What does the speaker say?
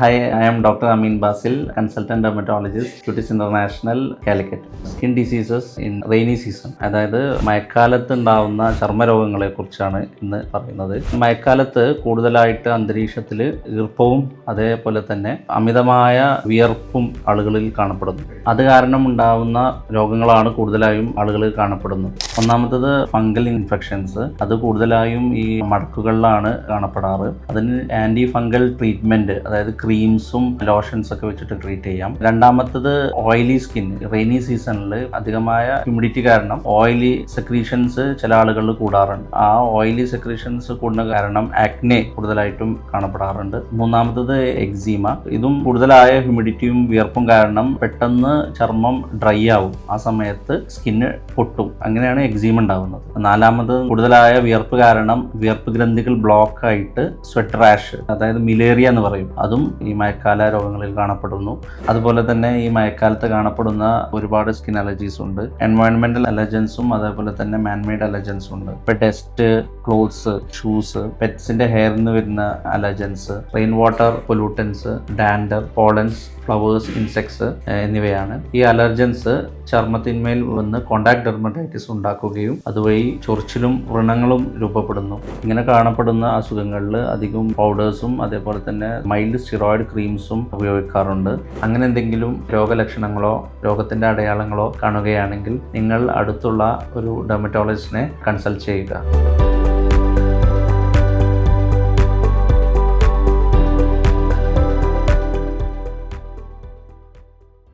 Hi, I'm doctor Ameen Basil consultant dermatologist, Cutis International, Calicut skin diseases in rainy season അതായത് മഴക്കാലത്ത് ഉണ്ടാവുന്ന ചർമ്മരോഗങ്ങളെക്കുറിച്ചാണ് ഇന്ന് പറയുന്നത്. മഴക്കാലത്ത് കൂടുതലായിട്ട് അന്തരീക്ഷത്തിൽ ഈർപ്പവും അതേപോലെ തന്നെ അമിതമായ വിയർപ്പും ആളുകളിൽ കാണപ്പെടുന്നു. അത് കാരണം ഉണ്ടാവുന്ന രോഗങ്ങളാണ് കൂടുതലായും ആളുകളിൽ കാണപ്പെടുന്നത്. ഒന്നാമത്തത് ഫംഗൽ ഇൻഫെക്ഷൻസ്. അത് കൂടുതലായും ഈ മടക്കുകളിലാണ് കാണപ്പെടാറ്. അതിന് ആന്റി ഫംഗൽ ട്രീറ്റ്മെന്റ് അതായത് ക്രീംസും ലോഷൻസ് ഒക്കെ വെച്ചിട്ട് ട്രീറ്റ് ചെയ്യാം. രണ്ടാമത്തത് ഓയിലി സ്കിൻ റെയിനി സീസണിൽ അധികമായ ഹ്യൂമിഡിറ്റി കാരണം ഓയിലി സെക്രീഷൻസ് ചില ആളുകളിൽ കൂടാറുണ്ട്. ആ ഓയിലി സെക്രീഷൻസ് കൂടുന്ന കാരണം ആക്നെ കൂടുതലായിട്ടും കാണപ്പെടാറുണ്ട്. മൂന്നാമത്തത് എക്സീമ ഇതും കൂടുതലായ ഹ്യൂമിഡിറ്റിയും വിയർപ്പും കാരണം പെട്ടെന്ന് ചർമ്മം ഡ്രൈ ആവും. ആ സമയത്ത് സ്കിന്ന് പൊട്ടും. അങ്ങനെയാണ് എക്സീമ ഉണ്ടാവുന്നത്. നാലാമത് കൂടുതലായ വിയർപ്പ് കാരണം വിയർപ്പ് ഗ്രന്ഥികൾ ബ്ലോക്ക് ആയിട്ട് സ്വെറ്റ് റാഷ് അതായത് മിലേറിയ എന്ന് പറയും. അതും ഈ മഴക്കാല രോഗങ്ങളിൽ കാണപ്പെടുന്നു. അതുപോലെ തന്നെ ഈ മഴക്കാലത്ത് കാണപ്പെടുന്ന ഒരുപാട് സ്കിൻ അലർജീസ് ഉണ്ട്. എൻവയോൺമെന്റൽ അലർജൻസും അതേപോലെ തന്നെ മാൻമെയ്ഡ് അലർജൻസും ഉണ്ട്. ഇപ്പൊ ഡസ്റ്റ് ക്ലോത്ത്സ് ഷൂസ് പെറ്റ്സിന്റെ ഹെയറിൽ നിന്ന് വരുന്ന allergens rain water pollutants dander pollens flowers insects എന്നിവയാണ്. ഈ അലർജൻസ് ചർമ്മത്തിന്മേൽ വന്ന് കോണ്ടാക്ട് ഡെർമറ്റൈറ്റിസ് ഉണ്ടാക്കുകയും അതുവഴി ചൊറിച്ചിലും വ്രണങ്ങളും രൂപപ്പെടുന്നു. ഇങ്ങനെ കാണപ്പെടുന്ന അസുഖങ്ങളിൽ അധികം പൗഡേഴ്സും അതേപോലെ തന്നെ മൈൽഡ് സ്റ്റിറോയിഡ് ക്രീംസും ഉപയോഗിക്കാറുണ്ട്. അങ്ങനെ എന്തെങ്കിലും രോഗലക്ഷണങ്ങളോ രോഗത്തിന്റെ അടയാളങ്ങളോ കാണുകയാണെങ്കിൽ നിങ്ങൾ അടുത്തുള്ള ഒരു ഡെർമറ്റോളജിസ്റ്റിനെ കൺസൾട്ട് ചെയ്യുക.